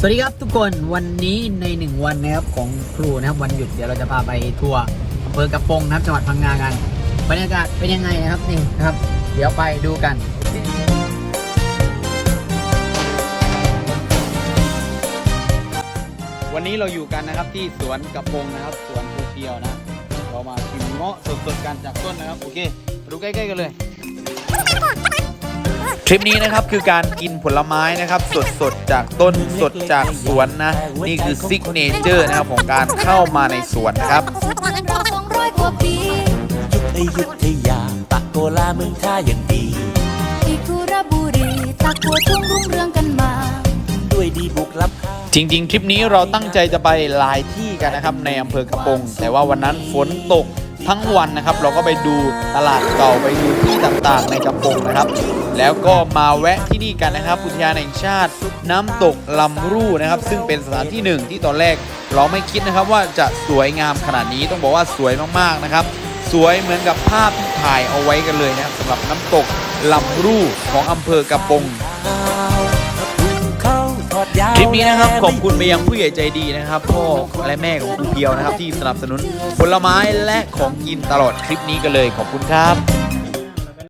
สวัสดีครับทุกคนวันนี้ในหนึ่งวันนะครับของครูนะครับวันหยุดเดี๋ยวเราจะพาไปทัวร์อำเภอกระโปรงนะครับจังหวัดพังงากันบรรยากาศเป็นยังไงนะครับนี่นะครับ เดี๋ยวไปดูกันวันนี้เราอยู่กันนะครับที่สวนกระโปรงนะครับสวนภูเพียวนะ เรามาชิมเงาะสดๆกันจากต้นนะครับ โอเคมาดูใกล้ๆกันเลย ทริปนี้นะครับคือการกินผลไม้นะครับ สดสดๆจากต้นสดจากสวนนะ นี่คือซิกเนเจอร์นะครับของการเข้ามาในสวนนะครับสองร้อยกว่าปียุทธยุทธยาปะโกลาเมืองท่าอย่างดีที่คุระบุรีตะกัวทุ่งรุ่งเรืองกันมา ด้วยดีบุกลับจริง ๆ ทริปนี้เราตั้งใจจะไปหลายที่กันนะครับ ในอำเภอกระโปงแต่ว่าวันนั้นฝนตก ทั้งวันนะครับ เราก็ไปดูตลาดเก่าไปดูที่ต่างๆ ในกระปงนะครับ แล้วก็มาแวะที่นี่กันนะครับอุทยานแห่งชาติ น้ำตกลำรูนะครับ ซึ่งเป็นสถานที่หนึ่งที่ตอนแรก เราไม่คิดนะครับว่าจะสวยงามขนาดนี้ต้องบอกว่าสวยมากๆนะครับสวยเหมือนกับภาพที่ถ่ายเอาไว้กันเลยนะครับสำหรับน้ำตกลำรูของอำเภอกระปง คลิปนี้นะครับขอบคุณไปยังผู้ใหญ่ใจดีนะครับพ่อและแม่ของครูเพียวนะครับที่สนับสนุนผลไม้และของกินตลอดคลิปนี้กันเลยขอบคุณครับ